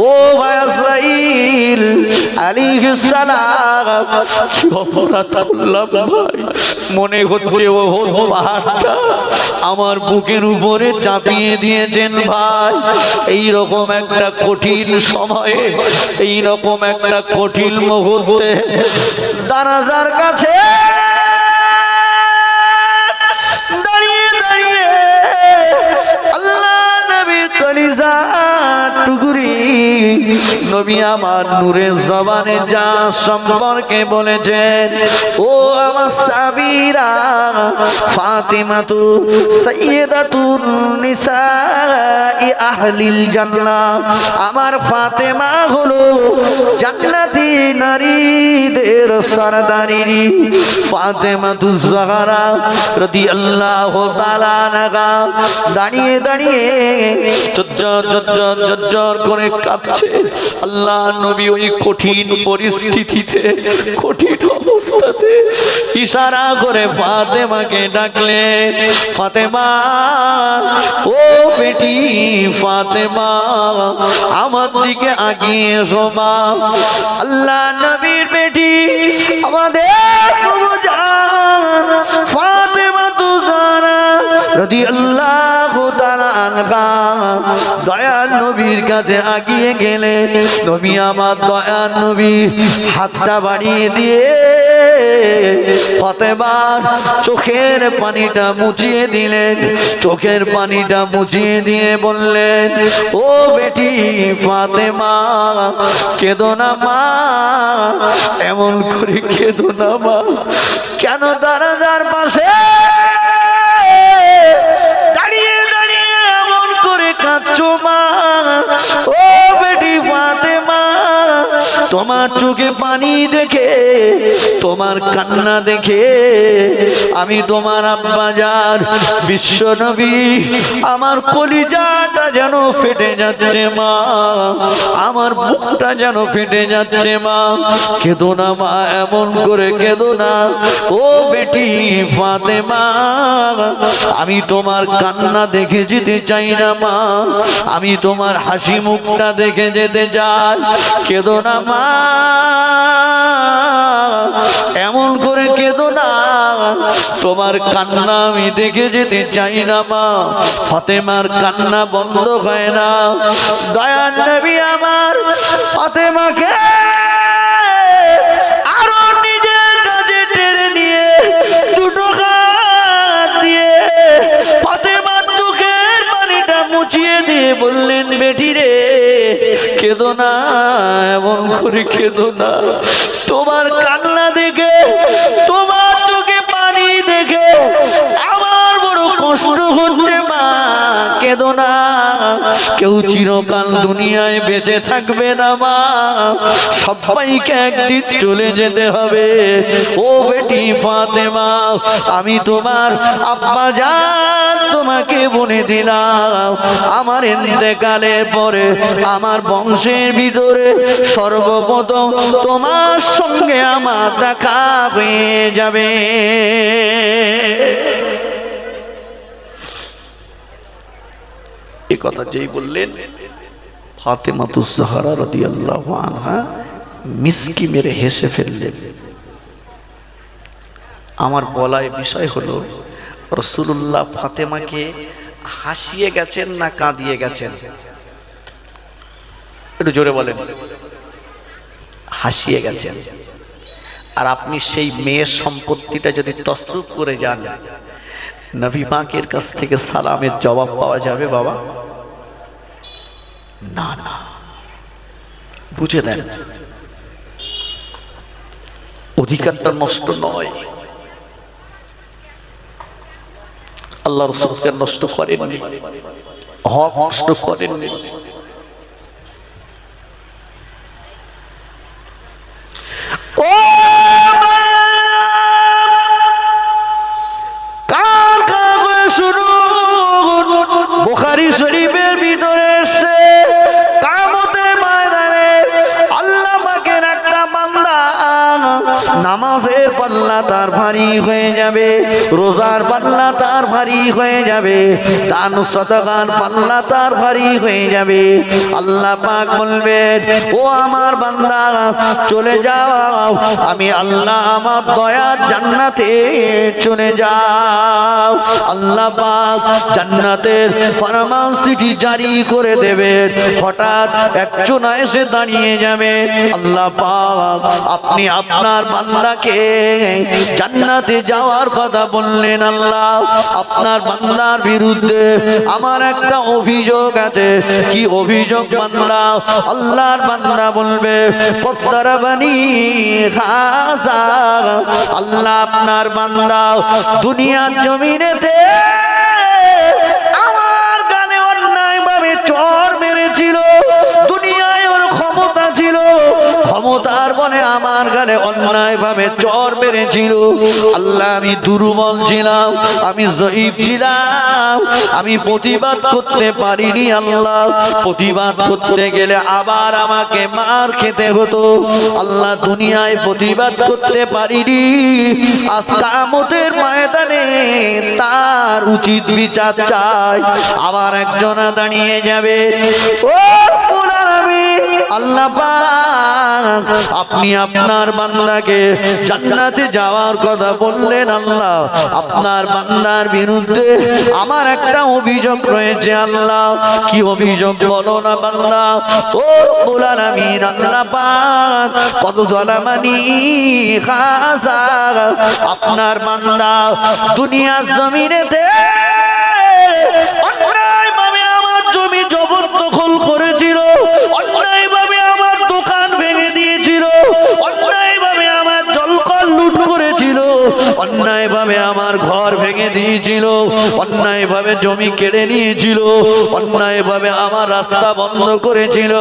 ও মনে হচ্ছে ও পাহাড়টা আমার বুকের উপরে চাপিয়ে দিয়েছেন ভাই। এই রকম একটা কঠিন সময়ে এই রকম একটা কঠিন মুহূর্তে দানাজার কাছে নবী আমার নূরের জবানে যা সম্পর্কে বলেছেন। ও আমার সাবিরা ফাতিমা তু সৈয়দাতুন নিসাই আহলিল জান্নাহ। আমার ফাতেমা হলো জান্নাতি নারীদের সরদারি ফাতেমা তু জাহরা রাদিয়াল্লাহু তাআলা আনহা দাঁড়িয়ে দাঁড়িয়ে চজ্জর চজ্জর চজ্জর করে কাঁদছে আল্লাহ নবী ওই কঠিন পরিস্থিতিতে, কঠিন অবস্থাতে ইশারা করে ফাতেমাকে ডাকলে ফাতেমা, ও বেটি ফাতেমা, আমার দিকে আগিয়ে এসো মা। আল্লাহ নবীর বেটি, আমাদের যদি আল্লাহ কাছে হাতটা দিয়ে চোখের পানিটা মুছিয়ে দিলেন। চোখের পানিটা মুছিয়ে দিয়ে বললেন, ও বেটি ফাতেমা, কেদো না মা, এমন করে কেদো না মা। কেন দারাজার পাশে তোমার চোখে পানি দেখে, তোমার কান্না দেখে, আমি তোমার আব্বাজার বিশ্ব নবী, আমার কলিজাটা যেন ফেটে যাচ্ছে মা, আমার বুকটা যেন ফেটে যাচ্ছে মা, কেঁদো না মা, এমন করে কেঁদো না। ও বেটি ফাতেমা, আমি তোমার কান্না দেখে যেতে চাই না মা, আমি তোমার হাসি মুখটা দেখে যেতে চাই। কেঁদো না মা এমন করে কেঁদো না। তোমার কান্না আমি দেখে যেতে চাই না, মা। ফতেমার কান্না বন্ধ হয় না। দয়ার নবী আমার ফতেমাকে নিজের নিয়ে চোখের পানিটা মুছিয়ে দিয়ে বললেন, বেটি রে কেঁদো না, এমন করে কেঁদো না। তোমার কান্না দেখে, তোমার চোখে পানি দেখে আমার বড় কষ্ট হচ্ছে, মা, কেঁদো না। কেউ চিরকাল দুনিয়ায় বেঁচে থাকবে না, মা। সবাইকে একদিন চলে যেতে হবে। ও বেটি ফাতেমা, আমি তোমার আব্বা জান তোমাকে বলে দিলাম, আমার এতেকালের পরে আমার বংশের ভিতরে সর্বপ্রথম তোমার সঙ্গে আমার দেখা হয়ে যাবে। এ কথা যেই বললেন ফাতেমাতুস জাহরা রাদিয়াল্লাহু আনহা মিসকি মেরে হেসে ফেললেন। আমার বলায় বিষয় হলো রসুল্লাহ ফাতেমাকে হাসিয়ে গেছেন না কাঁদিয়ে গেছেন? একটু জোরে বলেন। হাসিয়ে গেছেন। আর আপনি সেই মেয়ের সম্পত্তিটা যদি তসরুপ করে যান, নবী পাকের কাছ থেকে সালামের জবাব পাওয়া যাবে বাবা? না না। বুঝে দেন অধিকারটা নষ্ট নয়। আল্লাহ রসুলকে নষ্ট করেননি হক নষ্ট করেননি। ও ভারী হয়ে যাবে। দান সদকার পাল্লা তার ভারী হয়ে যাবে। আল্লাহ পাক বলবেন, ও আমার বান্দা, চলে যাও। আমি আল্লাহ আমার দয়া জান্নাতে চলে যাও। আল্লাহ পাক জান্নাতের ফরমান চিঠি জারি করে দেবেন। হঠাৎ একজন এসে দাঁড়িয়ে যাবে। আল্লাহ পাক, আপনি আপনার বান্দাকে জান্নাতে যাওয়ার কথা বললেন আল্লাহ। আপনার বান্দার বিরুদ্ধে আমার একটা অভিযোগ আছে। কি অভিযোগ বান্দা? আল্লাহর বান্দা বলবে আল্লাহ আপনার বান্দা দুনিয়ার জমিনেতে গালে অন্যায় ভাবে চর মেরেছিল। আল্লাহ, আমি দুর্বল ছিলাম, আমি জয়ীব ছিলাম, আমি প্রতিবাদ করতে পারিনি আল্লাহ। প্রতিবাদ করতে গেলে আবার আমাকে মার খেতে হতো। আল্লাহ, দুনিয়ায় প্রতিবাদ করতে পারিনি। আস্তামতের ময়দানে তার উচিত বিচার চাই। আবার একজনা দাঁড়িয়ে যাবে। ও পুনরাবি আল্লাহ আপনি আপনার বান্দাকে জান্নাতে যাওয়ার কথা বললেন আল্লাহ। আপনার বান্দার বিরুদ্ধে আমার একটা অভিযোগ রয়েছে আল্লাহ। কি অভিযোগ বলো না বাংলা ও বলার আমি আল্লাহ পাক কত জলামানি আপনার বান্দা দুনিয়ার জমিনেতে অন্যায় ভাবে আমার জমি জবরদখল করেছিল। অন্যায় করেছিল অন্যায় ভাবে আমার ঘর ভেঙে দিয়েছিল অন্যায় ভাবে জমি কেড়ে নিয়েছিল অন্যায় ভাবে আমার রাস্তা বন্ধ করেছিল।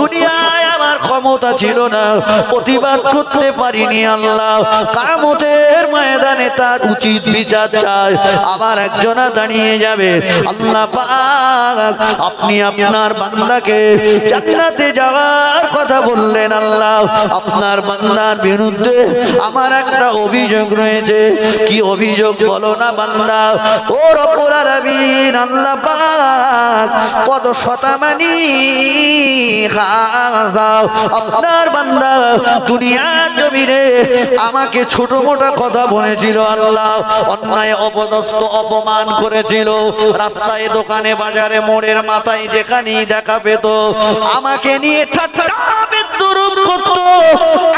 দুনিয়ায় আমার ক্ষমতা ছিল না, প্রতিবাদ করতে পারিনি আল্লাহ। কামতের ময়দানে তার উচিত বিচার চাই। আবার একজনা দাঁড়িয়ে যাবে, আল্লাহ আপনি আপনার বান্দাকে জান্নাতে যাওয়ার কথা বললেন আল্লাহ। আপনার বান্দার বিরুদ্ধে আমার একটা অভিযোগ রয়েছে। কি অভিযোগ বলো না বান্দা। ও আলামিন, আল্লাহ শতামানি আপনার বান্দা জমিনে আমাকে ছোট মোটা কথা বলেছিল আল্লাহ। অন্যায়, অপদস্থ, অপমান করেছিল। রাস্তায়, দোকানে, বাজারে, মোড়ের মাথায় যেখানেই দেখা পেত, আমাকে নিয়ে ঠাট্টা বিদ্রুপ করতো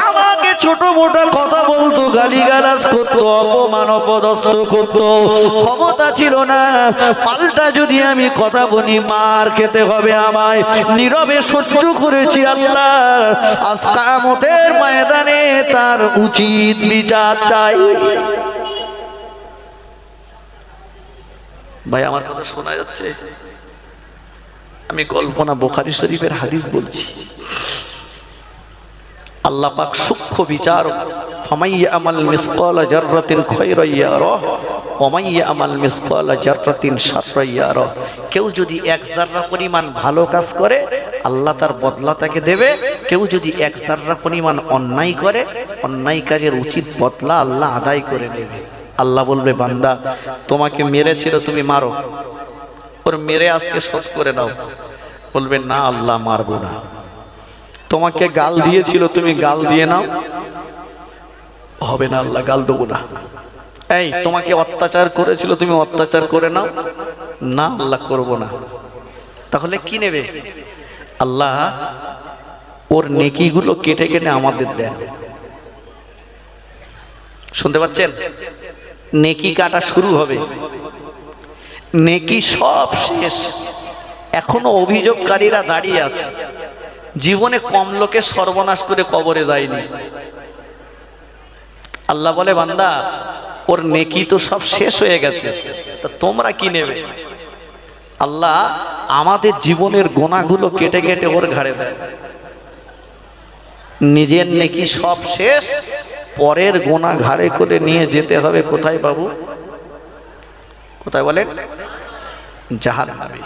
আমাকে ছোট মোটা কথা বলতো অপমান করতো। ক্ষমতা ছিল না। পাল্টা যদি আমি কথা বলি, মার খেতে হবে আমায়। নীরবে সহ্য করেছি আল্লাহ। ময়দানে তার উচিত বিচার চাই। ভাই, আমার কথা শোনা যাচ্ছে? আমি কল্পনা বোখারি শরীফের হাদিস বলছি। আল্লাহ পাক সূক্ষ্ম বিচার, ফামাইয়া আমাল মিসকালা জাররাতিন খায়রা ইয়ারা ওমাইয়া আমাল মিসকালা জাররাতিন শাররা ইয়ারা কেউ যদি এক জাররা পরিমাণ ভালো কাজ করে, আল্লাহ তার বদলা তাকে দেবে। কেউ যদি এক জাররা পরিমাণ অন্যায় করে, অন্যায় কাজের উচিত বদলা আল্লাহ আদায় করে নেবে। আল্লাহ বলবে, বান্দা, তোমাকে মেরেছিল তুমি মারো। ওর মেরে আজকে শোধ করে দাও। বলবে, না, আল্লাহ মারবো না। তোমাকে গাল দিয়েছিল তুমি গাল দিয়ে নাও। হবে না আল্লাহ গাল দেবো না। এই তোমাকে অত্যাচার করেছিল তুমি অত্যাচার করে নাও। না আল্লাহ করব না। তাহলে কি নেবে? আল্লাহ ওর নেকিগুলো কেটে কেটে আমাদের দেন। শুনতে পাচ্ছেন? নেকি কাটা শুরু হবে। নেকি সব শেষ। এখনও অভিযোগকারীরা দাঁড়িয়ে আছে। জীবনে কম লোকে সর্বনাশ করে কবরে যায়নি। আল্লাহ বলে, বান্দা, ওর নেকি তো সব শেষ হয়ে গেছে, তা তোমরা কি নেবে? আল্লাহ আমাদের জীবনের গোনাগুলো কেটে কেটে ওর ঘাড়ে দেয়। নিজের নেকি সব শেষ, পরের গোনা ঘাড়ে করে নিয়ে যেতে হবে কোথায় বাবু? কোথায় বলেন? জাহান নামে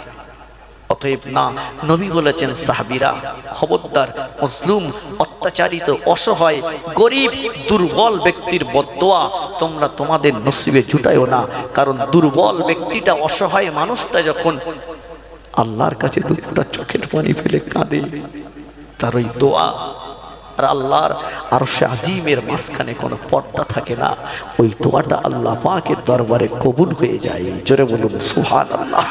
অতএব না, নবী বলেছেন সাহাবিরা, খবরদার, মজলুম, অত্যাচারিত, অসহায়, গরিব, দুর্বল ব্যক্তির বদোয়া তোমরা তোমাদের নসিবে জুটাইও না। কারণ দুর্বল ব্যক্তিটা, অসহায় মানুষটা যখন আল্লাহর কাছে দুপুরটা চোখের পানি ফেলে কাঁদে, তার ওই দোয়া আর আল্লাহর আর সে আজিমের মাঝখানে কোনো পর্দা থাকে না। ওই দোয়াটা আল্লাহ পাকের দরবারে কবুল হয়ে যায়। জোরে বলুন সুহান আল্লাহ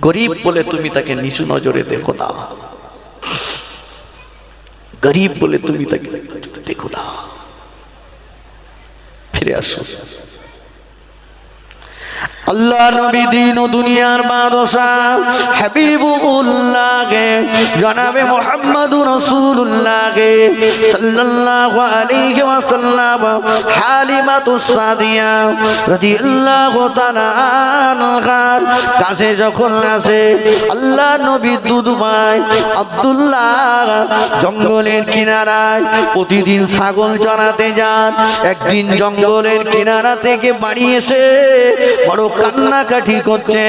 গরিব বলে তুমি তাকে নিচু নজরে দেখো না। গরিব বলে তুমি তাকে দেখো না। ফিরে আসো। আল্লাহ নবী দিন দুনিয়ার বাদশাহ হাবিবুল্লাহকে, জনাবে মুহাম্মদুর রাসূলুল্লাহকে, সাল্লাল্লাহু আলাইহি ওয়াসাল্লাম হালিমাতুস সাদিয়া রাদিয়াল্লাহু তাআলা আনহার কাছে যখন আসে, আল্লাহ নবী দুধভাই আব্দুল্লাহ জঙ্গলের কিনারায় প্রতিদিন ছাগল চড়াতে যান। একদিন জঙ্গলের কিনারা থেকে বাড়ি এসে বড় কান্নাকাটি করছে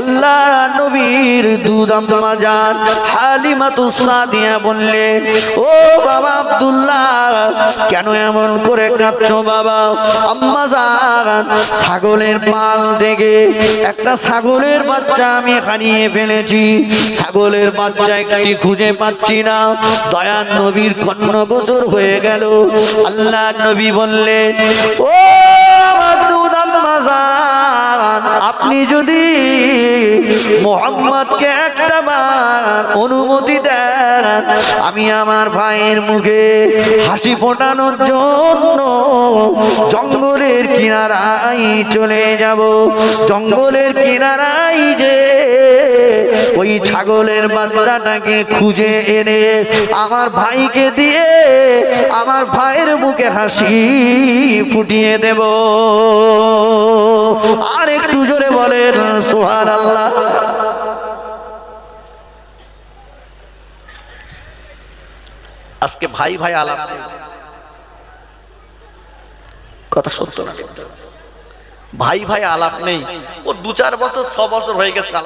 আল্লাহ নবীর দুধ আম্মা যান হালিমাতু সাদিয়া বললেন, ও বাবা আব্দুল্লাহ কেন এমন করে কাঁদছো বাবা? আম্মা যান ছাগলের পাল থেকে একটা ছাগলের বাচ্চা আমি হারিয়ে ফেলেছি। ছাগলের বাচ্চা একটি খুঁজে পাচ্ছি না। দয়ান নবীর কর্ণগোচর হয়ে গেল। আল্লাহ নবী বললেন ও আমার দুধ আম্মা যান, আপনি যদি মোহাম্মদকে একটা বার অনুমতি দেন, আমি আমার ভাইয়ের মুখে হাসি ফোটানোর জন্য জঙ্গলের কিনারায় চলে যাব। জঙ্গলের কিনারায় যে ওই ছাগলের বাচ্চাটাকে খুঁজে এনে আমার ভাইকে দিয়ে আমার ভাইয়ের মুখে হাসি ফুটিয়ে দেব। আর একটু জোরে বলেন সোহান আল্লাহ আজকে ভাই ভাই আলাপ। কথা সত্য না ভাই ভাই আলাপ নেই। ও দু চার বছর, ছ বছর হয়ে গেছে